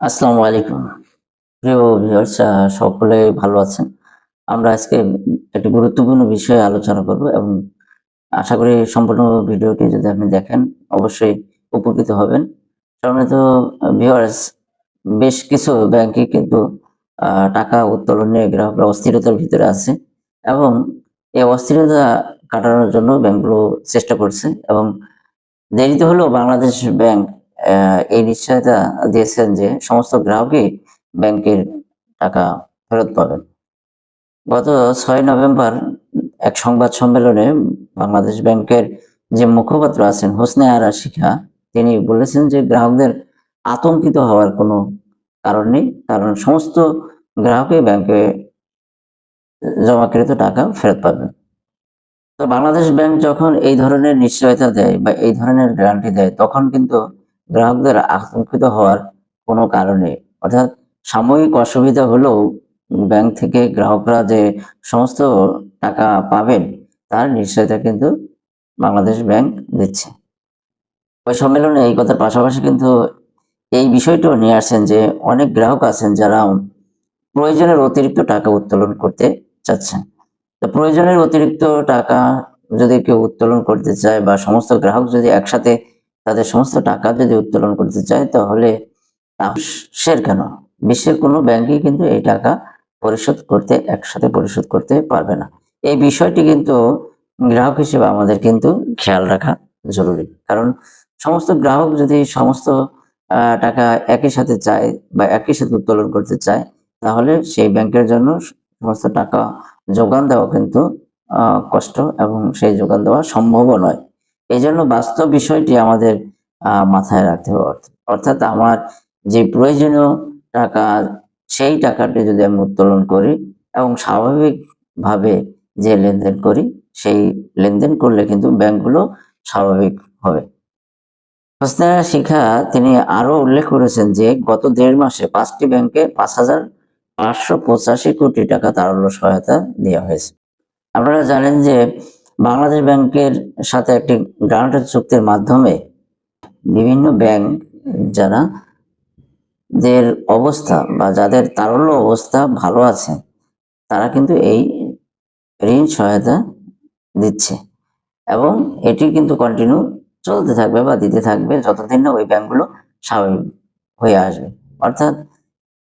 আসসালামু আলাইকুম। প্রিয় ভিউয়ার্স সকলে ভালো আছেন? আমরা আজকে একটি গুরুত্বপূর্ণ বিষয়ে আলোচনা করব এবং আশা করি সম্পূর্ণ ভিডিওটি যদি আপনি দেখেন, অবশ্যই উপকৃত হবেন। সম্মানিত ভিউয়ার্স বেশ কিছু ব্যাংকে কিন্তু টাকা উত্তোলন নিয়ে গ্রাহকরা অস্থিরতার ভিতরে আছে এবং এই অস্থিরতা কাটানোর জন্য ব্যাংকগুলো চেষ্টা করছে এবং দেরিতে হলেও বাংলাদেশ ব্যাংক এই নিশ্চয়তা দিয়েছেন যে সমস্ত গ্রাহকই ব্যাংকের টাকা ফেরত পাবেন। গত ছয় নভেম্বর এক সংবাদ সম্মেলনে বাংলাদেশ ব্যাংকের যে মুখপাত্র আছেন হোসনে আরা শিখা, তিনি বলেছেন যে গ্রাহকদের আতঙ্কিত হওয়ার কোনো কারণ নেই, কারণ সমস্ত গ্রাহকই ব্যাংকে জমাকৃত টাকা ফেরত পাবেন। তো বাংলাদেশ ব্যাংক যখন এই ধরনের নিশ্চয়তা দেয় বা এই ধরনের গ্যারান্টি দেয়, তখন কিন্তু গ্রাহকদের আতঙ্কিত হওয়ার কোনো কারণ। অর্থাৎ সাময়িক অসুবিধা হলেও ব্যাংক থেকে গ্রাহকরা যে সমস্ত টাকা পাবেন, তার নিশ্চয়তা কিন্তু বাংলাদেশ ব্যাংক দিচ্ছে। ওই সম্মেলনে এই কথার পাশাপাশি কিন্তু এই বিষয়টিও নিয়ে আসছেন যে অনেক গ্রাহক আছেন যারা প্রয়োজনের অতিরিক্ত টাকা উত্তোলন করতে চাচ্ছেন। তো প্রয়োজনের অতিরিক্ত টাকা যদি কেউ উত্তোলন করতে চায় বা সমস্ত গ্রাহক যদি একসাথে তাদের সমস্ত টাকা যদি উত্তোলন করতে চায়, তাহলে বিশ্বের কেন? বিশ্বের কোনো ব্যাংকই কিন্তু এই টাকা পরিশোধ করতে, একসাথে পরিশোধ করতে পারবে না। এই বিষয়টি কিন্তু গ্রাহক হিসেবে আমাদের কিন্তু খেয়াল রাখা জরুরি। কারণ সমস্ত গ্রাহক যদি সমস্ত টাকা একই সাথে চায় বা একই সাথে উত্তোলন করতে চায়, তাহলে সেই ব্যাংকের জন্য সমস্ত টাকা যোগান দেওয়া কিন্তু কষ্ট এবং সেই যোগান দেওয়া সম্ভবও নয়। এই জন্য বাস্তব বিষয়টি আমাদের মাথায় রাখতে হবে। অর্থ- অর্থাৎ আমার যে প্রয়োজনীয় টাকা, সেই টাকাটি যদি আমি উত্তোলন করি এবং স্বাভাবিকভাবে যে লেনদেন করি, সেই লেনদেন করলে কিন্তু ব্যাংকগুলো স্বাভাবিক হবে। হোসনা শিখা, তিনি আরও উল্লেখ করেছেন যে গত দেড় মাসে পাঁচটি ব্যাংকে পাঁচ হাজার পাঁচশো পঁচাশি কোটি টাকা তারল্য সহায়তা দেওয়া হয়েছে। আপনারা জানেন যে বাংলাদেশ ব্যাংকের সাথে একটি গ্রান্টের চুক্তির মাধ্যমে বিভিন্ন ব্যাংক যারা দের অবস্থা বা যাদের তারল্য অবস্থা ভালো আছে, তারা কিন্তু এই ঋণ সহায়তা দিচ্ছে। এবং এটি কিন্তু কন্টিনিউ চলতে থাকবে বা দিতে থাকবে যতদিন না ওই ব্যাংকগুলো স্বাভাবিক হয়ে আসবে। অর্থাৎ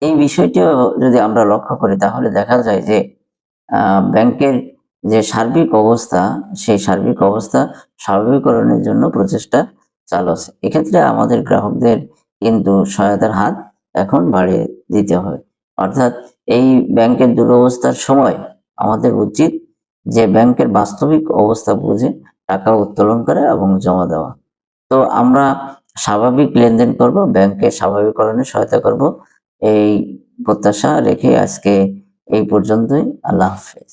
এই বিষয়টিও যদি আমরা লক্ষ্য করি, তাহলে দেখা যায় যে ব্যাংকের যে সার্বিক অবস্থা, সেই সার্বিক অবস্থা স্বাভাবিকরণের জন্য প্রচেষ্টা চালু আছে এক্ষেত্রে আমাদের গ্রাহকদের কিন্তু সহায়তার হাত এখন বাড়িয়ে দিতে হবে। অর্থাৎ এই ব্যাংকের দুরবস্থার সময় আমাদের উচিত যে ব্যাংকের বাস্তবিক অবস্থা বুঝে টাকা উত্তোলন করা এবং জমা দেওয়া। তো আমরা স্বাভাবিক লেনদেন করব ব্যাংকে স্বাভাবিকরণে সহায়তা করব। এই প্রত্যাশা রেখে আজকে এই পর্যন্তই। আল্লাহ হাফেজ।